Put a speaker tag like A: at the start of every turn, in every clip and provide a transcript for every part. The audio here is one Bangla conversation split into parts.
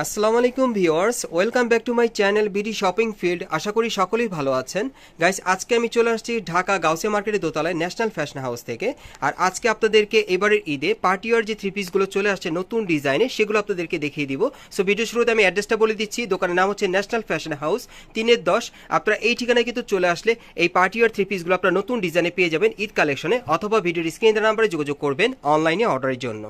A: আসসালামু আলাইকুম viewers, welcome back to my channel BD shopping field. আশা করি সকলেই ভালো আছেন। গাইস, আজকে আমি চলে আসছি ঢাকা গাউসিয়া মার্কেটের দোতলায় ন্যাশনাল ফ্যাশন হাউস থেকে। আর আজকে আপনাদেরকে এবারের ঈদে পার্টিওয়ার যে থ্রি পিসগুলো চলে আসছে নতুন ডিজাইনে, সেগুলো আপনাদেরকে দেখিয়ে দিব। সো ভিডিও শুরুতে আমি অ্যাড্রেসটা বলে দিচ্ছি। দোকানের নাম হচ্ছে ন্যাশনাল ফ্যাশন হাউস, তিনের দশ। আপনারা এই ঠিকানায় কিন্তু চলে আসলে এই পার্টিওয়ার থ্রি পিসগুলো আপনারা নতুন ডিজাইনে পেয়ে যাবেন ঈদ কালেকশনে, অথবা ভিডিওর স্ক্রিন নাম্বারে যোগাযোগ করবেন অনলাইনে অর্ডারের জন্য।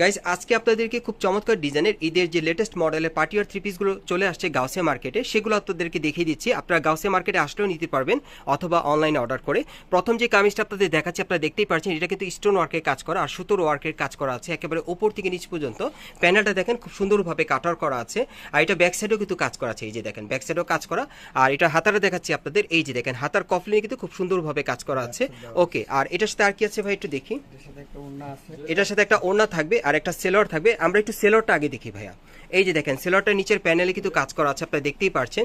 A: গাইস আজকে আপনাদেরকে খুব চমৎকার ডিজাইনের ঈদের যে লেটেস্ট মডেলের পার্টিয়ার থ্রি পিসগুলো চলে আসছে গাউসে মার্কেটে সেগুলো আপনাদেরকে দেখিয়ে দিচ্ছি। আপনারা গাউসে মার্কেটে আসলেও নিতে পারবেন অথবা অনলাইনে অর্ডার করে। প্রথম যে কামিজটা আপনাদের দেখাচ্ছি আপনারা দেখতেই পাচ্ছেন এটা কিন্তু স্টোন ওয়ার্কের কাজ করা আর সুতোর ওয়ার্কের কাজ করা আছে একেবারে ওপর থেকে নিচ পর্যন্ত। প্যানেলটা দেখেন খুব সুন্দরভাবে কাটার করা আছে। আর এটা ব্যাক সাইডেও কিন্তু কাজ করা আছে এই যে দেখেন ব্যাক সাইডেও কাজ করা। আর এটা হাতারা দেখাচ্ছি আপনাদের এই যে দেখেন হাতার কফলিনে কিন্তু খুব সুন্দরভাবে কাজ করা আছে। ওকে আর এটার সাথে আর কি আছে ভাই একটু দেখি?
B: এটার সাথে একটা ওড়না
A: থাকবে। আর একটা সেলর থাকবে। আমরা একটু সেলরটা আগে দেখি ভাইয়া। এই যে দেখেন, সেলরটা নিচের প্যানেলে কিন্তু কাজ করা আছে, আপনারা দেখতেই পারছেন।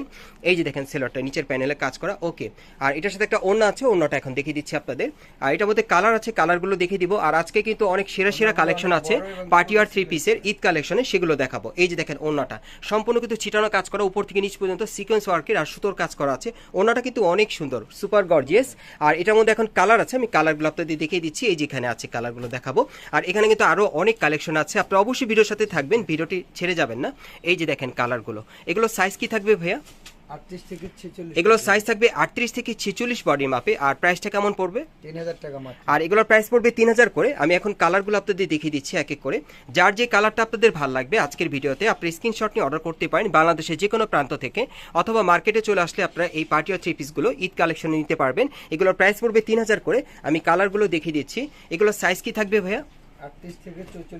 A: এই যে দেখেন, সেলরটা নিচের প্যানেলে কাজ করা ওকে আর এটার সাথে একটা ওড়না আছে, ওড়নাটা এখন দেখিয়ে দিচ্ছি আপনাদের। আর এটার মধ্যে কালার আছে কালারগুলো দেখিয়ে দিব। আর আজকে কিন্তু অনেক সেরা সেরা কালেকশন আছে পার্টি আর থ্রি পিসের ঈদ কালেকশনে সেগুলো দেখাবো। এই যে দেখেন, ওড়নাটা। সম্পূর্ণ কিন্তু ছিটানো কাজ করা, উপর থেকে নিচ পর্যন্ত সিকোয়েন্স ওয়ার্কের আর সুতোর কাজ করা আছে। ওড়নাটা কিন্তু অনেক সুন্দর সুপার গর্জিয়াস আর এটার মধ্যে এখন কালার আছে, আমি কালারগুলো আপনাদের দেখিয়ে দিচ্ছি, এই যেখানে আছে কালারগুলো দেখাবো। আর এখানে কিন্তু আরও অনেক কালেকশন আছে, আপনারা অবশ্যই ভিডিওর সাথে থাকবেন, ভিডিওটি ছেড়ে যাবেন না। এই যে দেখেন কালারগুলো। এগুলো সাইজ কি থাকবে ভাইয়া? এগুলো সাইজ থাকবে আটত্রিশ থেকে ছেচল্লিশ বডি মাপে আর প্রাইসটা কেমন পড়বে? আর এগুলোর প্রাইস পড়বে তিন হাজার করে। আমি এখন কালারগুলো আপনাদের দেখিয়ে দিচ্ছি এক এক করে। যার যে কালারটা আপনাদের ভালো লাগবে আজকের ভিডিওতে আপনি স্ক্রিনশট নিয়ে অর্ডার করতে পারেন বাংলাদেশের যে কোনো প্রান্ত থেকে। অথবা মার্কেটে চলে আসলে আপনারা এই পার্টি আর থ্রি পিসগুলো ঈদ কালেকশনে নিতে পারবেন। এগুলোর প্রাইস পড়বে তিন হাজার করে। আমি কালারগুলো দেখিয়ে দিচ্ছি। এগুলোর সাইজ কি থাকবে ভাইয়া?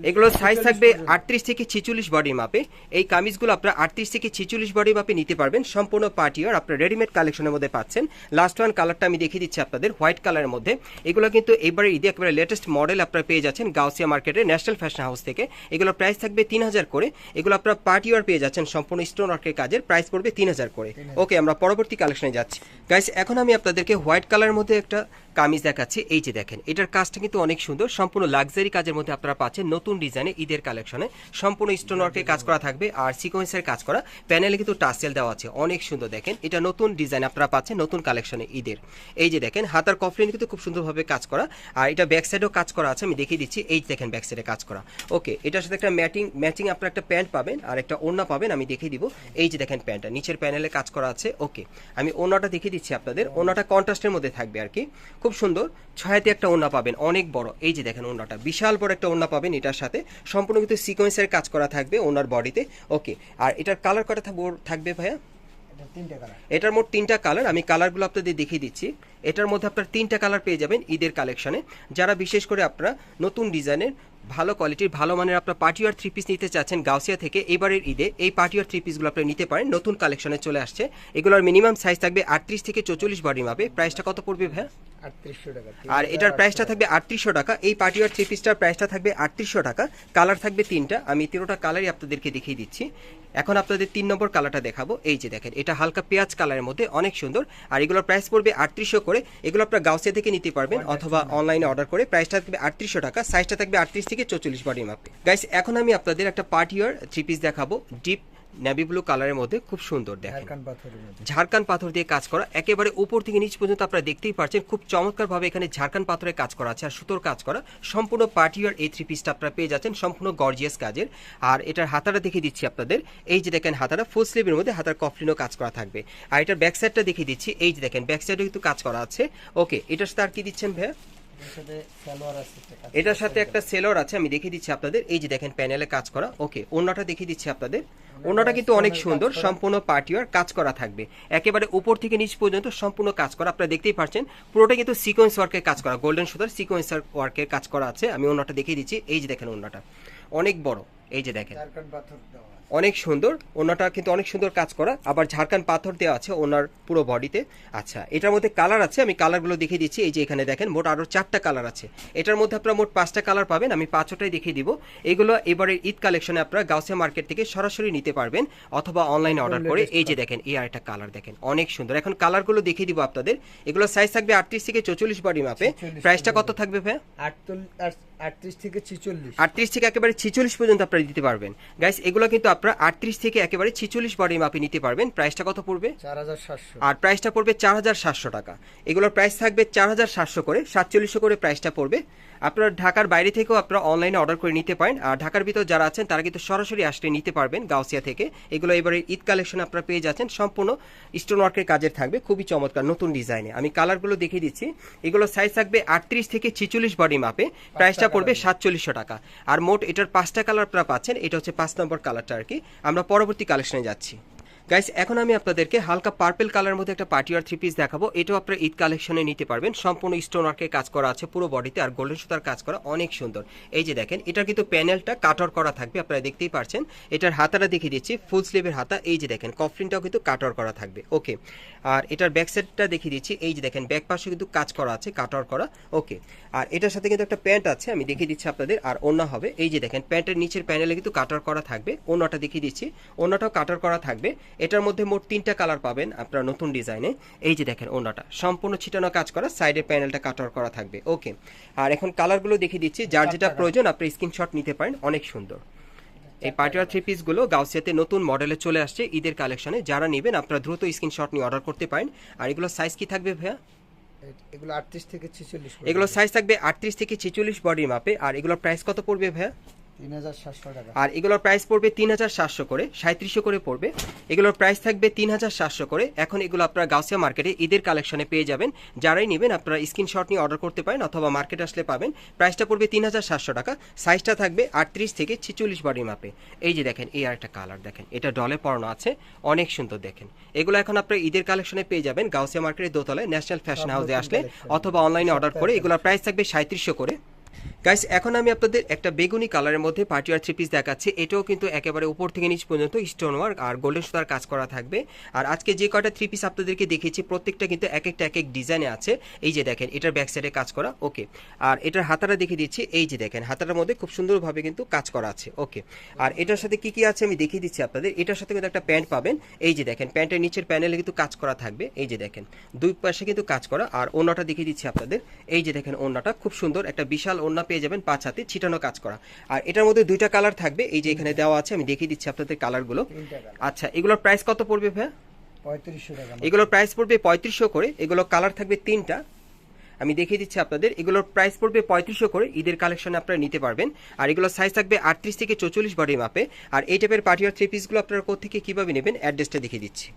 A: এগুলো সাইজ থাকবে আটত্রিশ থেকে ছেচল্লিশ বডি মাপে। এই কামিজগুলো আপনারা আটত্রিশ থেকে ছেচল্লিশ বডি মাপে নিতে পারবেন। সম্পূর্ণ পার্টি আর আপনার রেডিমেড কালেকশনের মধ্যে পাচ্ছেন। লাস্ট ওয়ান কালারটা আমি দেখিয়ে দিচ্ছি আপনাদের হোয়াইট কালারের মধ্যে। এগুলো কিন্তু এবারে ঈদে একেবারে লেটেস্ট মডেল আপনারা পেয়ে যাচ্ছেন গাউসিয়া মার্কেটের ন্যাশনাল ফ্যাশন হাউস থেকে। এগুলো প্রাইস থাকবে তিন হাজার করে। এগুলো আপনারা পার্টি আর পেয়ে যাচ্ছেন সম্পূর্ণ স্টোন ওয়ার্কের কাজের। প্রাইস পড়বে তিন হাজার করে। ওকে আমরা পরবর্তী কালেকশনে যাচ্ছি। গাইস এখন আমি আপনাদেরকে হোয়াইট কালারের মধ্যে একটা কামিজ দেখাচ্ছি, এই যে দেখেন, এটার কাজটা কিন্তু অনেক সুন্দর, সম্পূর্ণ লাক্সারি কাজের মধ্যে আপনারা পাচ্ছেন নতুন ডিজাইনে ঈদের কালেকশনে সম্পূর্ণ স্টোন ওয়ার্কের কাজ করা থাকবে আর সিকোয়েন্সের কাজ করা। প্যানেলে কিন্তু টাসেল দেওয়া আছে, অনেক সুন্দর দেখেন, এটা নতুন ডিজাইন আপনারা পাচ্ছেন নতুন কালেকশনে ঈদের। এই যে দেখেন, হাতার কফলিন কিন্তু খুব সুন্দরভাবে কাজ করা, আর এটা ব্যাক সাইডেও কাজ করা আছে, আমি দেখিয়ে দিচ্ছি, এই দেখেন ব্যাক সাইডে কাজ করা। ওকে এটার সাথে একটা ম্যাটিং ম্যাচিং আপনারা একটা প্যান্ট পাবেন, আর একটা ওড়না পাবেন, আমি দেখিয়ে দিব, এই যে দেখেন প্যান্টটা নিচের প্যানেলে কাজ করা আছে ওকে আমি ওড়নাটা দেখিয়ে দিচ্ছি আপনাদের, ওড়নাটা কন্ট্রাস্টের মধ্যে থাকবে আর কি। খুব সুন্দর। ছয়াতে একটা ওনা পাবেন অনেক বড়। এই যে দেখেন ওনাটা বিশাল বড় একটা ওনা পাবেন এটার সাথে। সম্পূর্ণ কিন্তু সিকোয়েন্সের কাজ করা থাকবে ওনার বডিতে ওকে আর এটার কালার কটা থাকবে- ভাইয়া?
B: এটা তিনটে কালার
A: এটার মোট তিনটা কালার আমি কালারগুলো আপনাদের দেখিয়ে দিচ্ছি। এটার মধ্যে আপনার তিনটা কালার পেয়ে যাবেন ঈদের কালেকশনে যারা বিশেষ করে আপনারা নতুন ডিজাইনের ভালো কোয়ালিটির ভালো মানের আপনার পার্টি আর থ্রি পিস নিতে চাচ্ছেন গাউসিয়া থেকে এবারের ঈদে এই পার্টি আর থ্রি পিসগুলো আপনি নিতে পারেন নতুন কালেকশনে চলে আসছে। এগুলোর মিনিমাম সাইজ থাকবে আটত্রিশ থেকে চৌচল্লিশ বডি মাপে। প্রাইসটা কত পড়বে
B: টাকা
A: আর এটার প্রাইসটা থাকবে আটত্রিশশো টাকা। এই পার্টি আর থ্রি পিসটার প্রাইসটা থাকবে আটত্রিশশো টাকা। কালার থাকবে তিনটা। আমি তেরোটা কালারই আপনাদেরকে দেখিয়ে দিচ্ছি। এখন আপনাদের তিন নম্বর কালারটা দেখাবো। এই যে দেখেন এটা হালকা পেঁয়াজ কালারের মধ্যে অনেক সুন্দর। আর এগুলোর প্রাইস পড়বে আটত্রিশশো করে। এগুলো আপনার গাউসিয়া থেকে নিতে পারবেন অথবা অনলাইনে অর্ডার করে। প্রাইসটা থাকবে আটত্রিশশো টাকা সাইজটা থাকবে আটত্রিশ থেকে চৌচল্লিশ বডি মাপে গাইস এখন আমি আপনাদের একটা পার্টি ইয়ার থ্রি পিস দেখাবো। ডিপ নেভি ব্লু কালারের মধ্যে খুব সুন্দর দেখেন।
B: ঝাড়খান্ড
A: ঝাড়খান পাথর দিয়ে কাজ করা একেবারে উপর থেকে নিচ পর্যন্ত আপনারা দেখতেই পাচ্ছেন খুব চমৎকারভাবে এখানে ঝাড়খান পাথরের কাজ করা আছে আর সুতোর কাজ করা। সম্পূর্ণ পার্টিয়ার এই থ্রি পিসটা আপনারা পেয়ে যাচ্ছেন সম্পূর্ণ গর্জিয়াস কাজের। আর এটার হাতাটা দেখিয়ে দিচ্ছি আপনাদের এই যে দেখেন হাতাটা ফুল স্লিভের মধ্যে হাতার কফলিনও কাজ করা থাকবে। আর এটার ব্যাক সাইডটা দেখিয়ে দিচ্ছি এই যে দেখেন ব্যাক সাইডে কিন্তু কাজ করা আছে। ওকে এটার সাথে আর কি দিচ্ছেন ভাইয়া?
B: এটার সাথে একটা
A: সেলর আছে আমি দেখিয়ে দিচ্ছি আপনাদের। এই যে দেখেন প্যানেলে কাজ করা। ওকে ওনাটা দেখিয়ে দিচ্ছি আপনাদের। ওনাটা কিন্তু অনেক সুন্দর সম্পূর্ণ পার্টিওয়ার কাজ করা থাকবে। একেবারে উপর থেকে নিচ পর্যন্ত সম্পূর্ণ কাজ করা। আপনারা দেখতেই পাচ্ছেন পুরোটা কিন্তু সিকোয়েন্স ওয়ার্কের কাজ করা। গোল্ডেন সুতার সিকোয়েন্স ওয়ার্কের কাজ করা আছে। আমি ওনাটা দেখিয়ে দিচ্ছি। এই যে দেখেন ওনাটা অনেক বড়। এই যে দেখেন। অনেক সুন্দর ওনাটা কিন্তু অনেক সুন্দর কাজ করা। আবার ঝাড়খান পাথর দেওয়া আছে ওনার পুরো বডিতে। আচ্ছা এটার মধ্যে কালার আছে আমি কালারগুলো দেখিয়ে দিচ্ছি। এই যে এখানে দেখেন মোট আরও চারটা কালার আছে। এটার মধ্যে আপনারা মোট পাঁচটা কালার পাবেন আমি পাঁচটাই দেখিয়ে দিব। এগুলো এবারের ঈদ কালেকশনে আপনারা গাউসিয়া মার্কেট থেকে সরাসরি নিতে পারবেন অথবা অনলাইনে অর্ডার করে। এই যে দেখেন এই আরেকটা কালার দেখেন অনেক সুন্দর। এখন কালারগুলো দেখিয়ে দিব আপনাদের। এগুলো সাইজ থাকবে আটত্রিশ থেকে চৌচল্লিশ বডি মাপে
B: 46
A: প্রাইসটা কত থাকবে ভাই
B: আটচল্লিশ আটত্রিশ থেকে ছিচল্লিশ।
A: আটত্রিশ থেকে একেবারে ছিচল্লিশ পর্যন্ত আপনারা দিতে পারবেন। গাইস এগুলো কিন্তু আপনারা আটত্রিশ থেকে একেবারে ছিচল্লিশ বডি মাপে নিতে পারবেন। প্রাইসটা কত পড়বে?
B: চার হাজার সাতশো।
A: আর প্রাইসটা পড়বে চার হাজার সাতশো টাকা। এগুলোর প্রাইস থাকবে চার হাজার সাতশো করে সাতচল্লিশশো করে প্রাইসটা পড়বে। আপনারা ঢাকার বাইরে থেকেও আপনারা অনলাইনে অর্ডার করে নিতে পারেন। আর ঢাকার ভিতর যারা আছেন তারা কিন্তু সরাসরি আসলে নিতে পারবেন গাউসিয়া থেকে। এগুলো এবারে ঈদ কালেকশন আপনারা পেয়ে যাচ্ছেন। সম্পূর্ণ স্টোন ওয়ার্কের কাজের থাকবে। খুবই চমৎকার নতুন ডিজাইনে আমি কালারগুলো দেখিয়ে দিচ্ছি। এগুলো সাইজ থাকবে আটত্রিশ থেকে ছিচল্লিশ বডি মাপে প্রাইসটা পড়বে সাতচল্লিশশো টাকা। আর মোট এটার পাঁচটা কালার আপনারা পাচ্ছেন। এটা হচ্ছে পাঁচ নম্বর কালারটা আর কি। আমরা পরবর্তী কালেকশনে যাচ্ছি। গাইস এখন আমি আপনাদেরকে হালকা পার্পল কালার মধ্যে একটা পার্টি আর থ্রি পিস দেখাবো। এটাও আপনারা ঈদ কালেকশনে নিতে পারবেন। সম্পূর্ণ স্টোন ওয়ার্কের কাজ করা আছে, পুরো বডিতে আর গোল্ডেন সুতার কাজ করা অনেক সুন্দর। এই যে দেখেন, এটার কিন্তু প্যানেলটা কাটর করা থাকবে, আপনারা দেখতেই পারছেন। এটার হাতাটা দেখিয়ে দিচ্ছি ফুল স্লিভের হাতা। এই যে দেখেন কফলিনটাও কিন্তু কাটর করা থাকবে। ওকে আর এটার ব্যাক সাইডটা দেখিয়ে দিচ্ছি। এই যে দেখেন ব্যাক পাশে কিন্তু কাজ করা আছে কাটর করা। ওকে আর এটার সাথে কিন্তু একটা প্যান্ট আছে, আমি দেখিয়ে দিচ্ছি আপনাদের। আর ওনা হবে। এই যে দেখেন প্যান্টের নিচের প্যানেলে কিন্তু কাটার করা থাকবে। ওনাটা দেখিয়ে দিচ্ছি। ওনাটাও কাটার করা থাকবে। এটার মধ্যে মোট তিনটা কালার পাবেন আপনারা নতুন ডিজাইনে। এই যে দেখেন ওনাটা সম্পূর্ণ ছিটানো কাজ করা সাইডের প্যানেলটা কাট কাটার করা থাকবে। ওকে আর এখন কালারগুলো দেখিয়ে দিচ্ছি যার যেটা প্রয়োজন আপনি স্ক্রিনশট নিতে পারেন অনেক সুন্দর। এই পার্টিওয়ার থ্রি পিসগুলো গাউসিয়াতে নতুন মডেলে চলে আসছে ঈদের কালেকশনে। যারা নেবেন আপনারা দ্রুত স্ক্রিনশট নিয়ে অর্ডার করতে পারেন। আর এগুলো সাইজ কি থাকবে ভাইয়া?
B: এগুলো আটত্রিশ থেকে ছিচল্লিশ
A: এগুলো সাইজ থাকবে আটত্রিশ থেকে ছেচল্লিশ বডির মাপে। আর এগুলোর প্রাইস কত পড়বে ভাইয়া? আর এগুলোর প্রাইস পড়বে তিন হাজার সাতশো করে সাঁত্রিশশো করে পড়বে। এগুলোর প্রাইস থাকবে তিন হাজার সাতশো করে। এখন এগুলো আপনারা গাউসিয়া মার্কেটে ঈদের কালেকশনে পেয়ে যাবেন। যারাই নেবেন আপনারা স্ক্রিনশট নিয়ে অর্ডার করতে পারেন অথবা মার্কেট আসলে পাবেন। প্রাইসটা পড়বে তিন হাজার সাতশো টাকা। সাইজটা থাকবে আটত্রিশ থেকে ছিচল্লিশ বডির মাপে এই যে দেখেন এই আরেকটা কালার দেখেন। এটা ডলে পড়ানো আছে। অনেক সুন্দর দেখেন। এগুলো এখন আপনারা ঈদের কালেকশনে পেয়ে যাবেন। গাউসিয়া মার্কেটের দোতলায় ন্যাশনাল ফ্যাশন হাউসে আসলে অথবা অনলাইনে অর্ডার করে এগুলোর প্রাইস থাকবে সাঁত্রিশশো করে। গাইস এখন আমি আপনাদের একটা বেগুনি কালারের মধ্যে পার্টি আর থ্রি পিস দেখাচ্ছি। এটাও কিন্তু একেবারে উপর থেকে নিচ পর্যন্ত স্টোন ওয়ার্ক আর গোল্ডেন সুতার কাজ করা থাকবে। আর আজকে যে কয়টা থ্রি পিস আপনাদেরকে দেখিয়েছি, প্রত্যেকটা কিন্তু এক একটা, এক এক ডিজাইনে আছে। এই যে দেখেন, এটার ব্যাক সাইডে কাজ করা ওকে আর এটার হাতাটা দেখিয়ে দিচ্ছি, এই যে দেখেন, হাতাটার মধ্যে খুব সুন্দরভাবে কিন্তু কাজ করা আছে ওকে আর এটার সাথে কি কি আছে আমি দেখিয়ে দিচ্ছি আপনাদের। এটার সাথে কিন্তু একটা প্যান্ট পাবেন। এই যে দেখেন প্যান্টের নিচের প্যানেলে কিন্তু কাজ করা থাকবে। এই যে দেখেন, দুই পাশে কিন্তু কাজ করা। আর ওনাটা দেখিয়ে দিচ্ছি আপনাদের। এই যে দেখেন ওনাটা খুব সুন্দর, একটা বিশাল ওনা পেয়ে যাবেন পাঁচ হাতে ছিটানো কাজ করা। আর এটার মধ্যে দুইটা কালার থাকবে এই যে এখানে দেওয়া আছে আমি দেখিয়ে দিচ্ছি আপনাদের কালারগুলো। আচ্ছা এগুলোর প্রাইস কত পড়বে ভাইয়া? এগুলোর প্রাইস পড়বে পঁয়ত্রিশশো করে এগুলো কালার থাকবে তিনটা। আমি দেখিয়ে দিচ্ছি আপনাদের এগুলোর প্রাইস পড়বে পঁয়ত্রিশশো করে ঈদের কালেকশনে আপনারা নিতে পারবেন। আর এগুলোর সাইজ থাকবে আটত্রিশ থেকে চৌচল্লিশ বডি মাপে আর এই টাইপের পার্টি আর থ্রি পিসগুলো আপনারা কোথেকে কীভাবে নেবেন অ্যাড্রেসটা দেখিয়ে দিচ্ছি।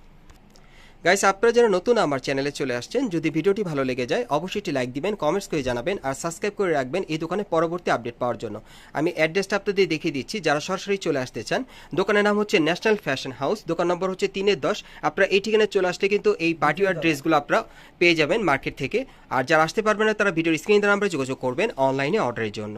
A: গাইস আপনারা যারা নতুন আমার চ্যানেলে চলে আসছেন, যদি ভিডিওটি ভালো লেগে যায়, অবশ্যই একটি লাইক দিবেন কমেন্টস করে জানাবেন, আর সাবস্ক্রাইব করে রাখবেন এই দোকানে পরবর্তী আপডেট পাওয়ার জন্য। আমি অ্যাড্রেসটা আপনাদের দেখিয়ে দিচ্ছি, যারা সরাসরি চলে আসতে চান। দোকানের নাম হচ্ছে ন্যাশনাল ফ্যাশন হাউস দোকান নম্বর হচ্ছে তিনের দশ। আপনারা এই ঠিকানায় চলে আসলে কিন্তু এই পার্টিওয়ার ড্রেসগুলো আপনারা পেয়ে যাবেন মার্কেট থেকে। আর যারা আসতে পারবেন না, তারা ভিডিওর স্ক্রিন নাম্বারে যোগাযোগ করবেন অনলাইনে অর্ডারের জন্য।